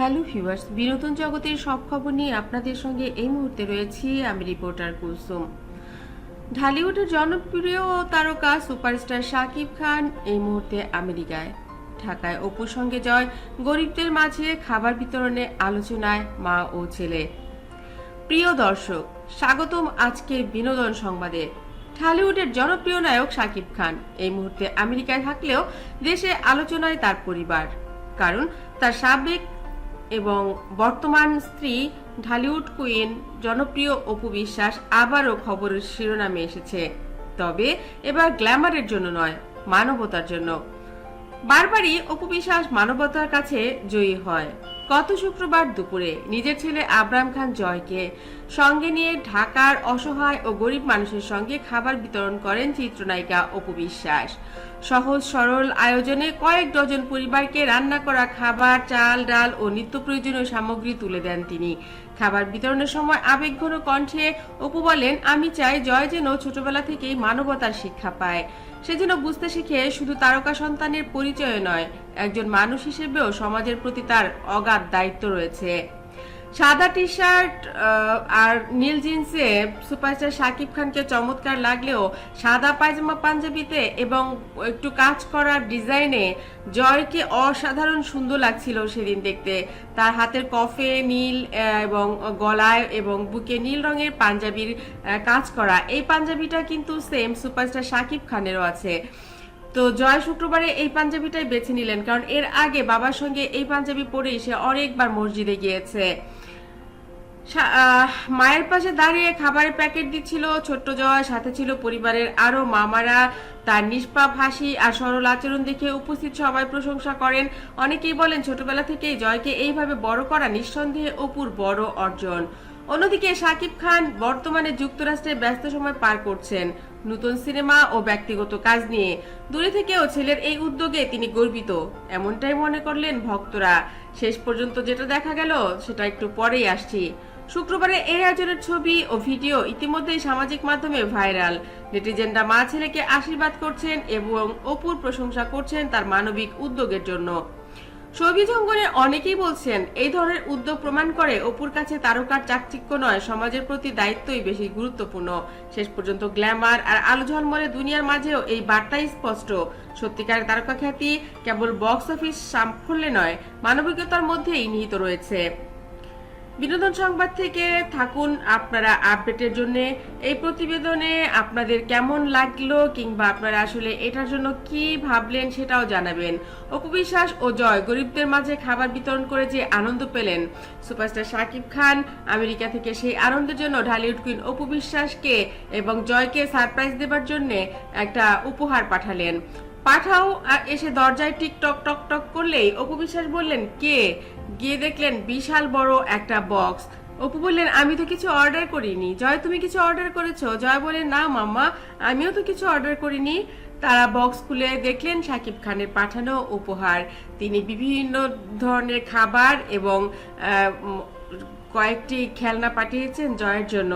Hello viewers, বিনোদন জগতের সব খবর নিয়ে আপনাদের সঙ্গে এই মুহূর্তে রয়েছি আমি রিপোর্টার কুলসুম। ঢালিউডের জনপ্রিয় তারকা সুপারস্টার শাকিব খান এই মুহূর্তে আমেরিকায়। ঢাকায় অপুর সঙ্গে জয়, গরিবদের মাঝে খাবার বিতরণে আলোচনায় মা ও ছেলে। প্রিয় দর্শক, স্বাগতম আজকের বিনোদন সংবাদে। ঢালিউডের জনপ্রিয় নায়ক শাকিব খান এই মুহূর্তে আমেরিকায় থাকলেও দেশে আলোচনায় তার পরিবার। কারণ তার সাবেক এবং বর্তমান স্ত্রী ঢালিউড কুইন, জনপ্রিয় অপু বিশ্বাস আবারও খবরের শিরোনামে এসেছে। তবে এবার গ্ল্যামারের জন্য নয়, মানবতার জন্য। বারবারই অপু বিশ্বাস মানবতার কাছে জয়ী হয়। গত শুক্রবার দুপুরে নিজের ছেলে আবরাম খান জয়কে সঙ্গে নিয়ে ঢাকার অসহায় ও গরিব মানুষের সঙ্গে খাবার বিতরণ করেন চিত্রনায়িকা অপু বিশ্বাস। সহজ, সরল আয়োজনে কয়েক ডজন পরিবারকে রান্না করা খাবার, চাল, ডাল ও নিত্য প্রয়োজনীয় সামগ্রী তুলে দেন তিনি। খাবার বিতরণের সময় আবেগঘন কণ্ঠে অপু বলেন, আমি চাই জয় যেন ছোটবেলা থেকেই মানবতার শিক্ষা পায়। সে যেন বুঝতে শিখে শুধু তারকা সন্তানের পরিচয় নয়, একজন মানুষ হিসেবেও সমাজের প্রতি তার অগাধ দায়িত্ব রয়েছে। সাদা টি শার্ট আর নীল জিন্সে সুপারস্টার শাকিব খানকে চমৎকার লাগলেও সাদা পায়জামা পাঞ্জাবিতে এবং একটু কাজ করা ডিজাইনে জয়কে অসাধারণ সুন্দর লাগছিল সেদিন দেখতে। তার হাতের কফে নীল এবং গলায় এবং বুকে নীল রঙের পাঞ্জাবির কাজ করা। এই পাঞ্জাবিটা কিন্তু সেম সুপারস্টার শাকিব খানেরও আছে। তো জয় শুক্রবারে এই পাঞ্জাবিটাই বেছে নিলেন, কারণ এর আগে বাবার সঙ্গে এই পাঞ্জাবি পরেই সে অনেকবার মসজিদে গিয়েছে। মায়ের পাশে দাঁড়িয়ে খাবারের প্যাকেট দিচ্ছিল, ছোট্ট জয়, সাথে ছিল পরিবারের আরও মামারা। তার নিষ্পাপ হাসি আর সরল আচরণ দেখে উপস্থিত সবাই প্রশংসা করেন। অনেকেই বলেন, ছোটবেলা থেকেই জয়কে এইভাবে বড় করা নিঃসন্দেহে অপুর বড় অর্জন। অন্যদিকে শাকিব খান বর্তমানে যুক্তরাষ্ট্রে ব্যস্ত সময় পার করছেন নতুন সিনেমা ও ব্যক্তিগত কাজ নিয়ে। দূরে থেকেও ছেলের এই উদ্যোগে তিনি গর্বিত। এমনটাই মনে করলেন ভক্তরা। শেষ পর্যন্ত যেটা দেখা গেল, সেটা একটু পরেই আসছি। শুক্রবারে এই আয়োজনের ছবি ও ভিডিও ইতিমধ্যেই সামাজিক মাধ্যমে ভাইরাল। নেটিজেনরা মা ছেলেকে আশীর্বাদ করছেন এবং অপুর প্রশংসা করছেন তার মানবিক উদ্যোগের জন্য। সবিজ জঙ্গলের অনেকেই বলছেন, এই ধরনের উদ্যোগ প্রমাণ করে অপুর কাছে তারকার চাকচিক্য নয়, সমাজের প্রতি দায়িত্বই বেশি গুরুত্বপূর্ণ। শেষ পর্যন্ত গ্ল্যামার আর আলো ঝলমলে দুনিয়ার মাঝেও এই বার্তাই স্পষ্ট। সত্যিকারের তারকা খ্যাতি কেবল বক্স অফিস সাফল্যে নয়, মানবিকতার মধ্যেই নিহিত রয়েছে। বিনোদন সংবাদ থেকে থাকুন আপনারা আপডেটের জন্য। এই প্রতিবেদনে আপনাদের কেমন লাগল কিংবা আপনারা আসলে এটার জন্য কি ভাবলেন সেটাও জানাবেন। অপবিশ্বাস ও জয় গরিবদের মাঝে খাবার বিতরণ করে যে আনন্দ পেলেন। সুপারস্টার শাকিব খান, আমেরিকা থেকে সেই আনন্দের জন্য ঢালিউড কুইন অপু বিশ্বাসকে এবং জয়কে সারপ্রাইজ দেবার জন্য একটা উপহার পাঠালেন। পাঠাও এসে দরজায় টিকটক টক টক করলেই অপু বিশ্বাস বললেন, কে? গিয়ে দেখলেন বিশাল বড় একটা বক্স। অপু বললেন, আমি তো কিছু অর্ডার করিনি। জয়, তুমি কিছু অর্ডার করেছ? জয় বলে না মাম্মা, আমিও তো কিছু অর্ডার করিনি। তারা বক্স খুলে দেখলেন সাকিব খানের পাঠানো উপহার। তিনি বিভিন্ন ধরনের খাবার এবং কয়েকটি খেলনা পাঠিয়েছেন জয়ের জন্য।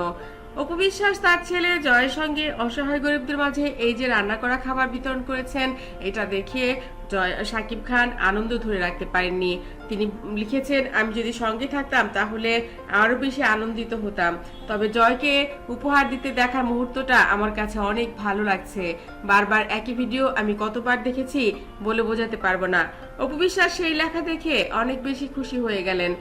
অপবিশ্বাস তার ছেলে জয়ের সঙ্গে অসহায় গরিবদের মাঝে এই যে রান্না করা খাবার বিতরণ করেছেন, এটা দেখে জয়, সাকিব খান আনন্দ ধরে রাখতে পারেননি। তিনি লিখেছেন, আমি যদি সঙ্গে থাকতাম তাহলে আরও বেশি আনন্দিত হতাম। তবে জয়কে উপহার দিতে দেখার মুহূর্তটা আমার কাছে অনেক ভালো লাগছে। বারবার একই ভিডিও আমি কতবার দেখেছি বলে বোঝাতে পারব না। অপবিশ্বাস সেই লেখা দেখে অনেক বেশি খুশি হয়ে গেলেন।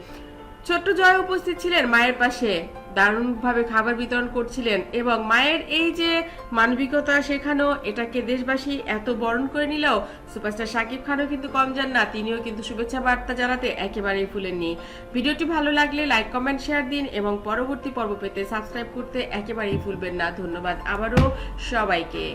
ছোট্ট জয় উপস্থিত ছিলেন মায়ের পাশে। দারুণভাবে খাবার বিতরণ করছিলেন এবং মায়ের এই যে মানবিকতা শেখানো, এটাকে দেশবাসী এত বরণ করে নিলেও সুপারস্টার শাকিব খানও কিন্তু কম যান না, তিনিও কিন্তু শুভেচ্ছা বার্তা জানাতে একেবারেই ভুলেননি। ভিডিওটি ভালো লাগলে লাইক, কমেন্ট, শেয়ার দিন এবং পরবর্তী পর্ব পেতে সাবস্ক্রাইব করতে একেবারেই ভুলবেন না। ধন্যবাদ আবারও সবাইকে।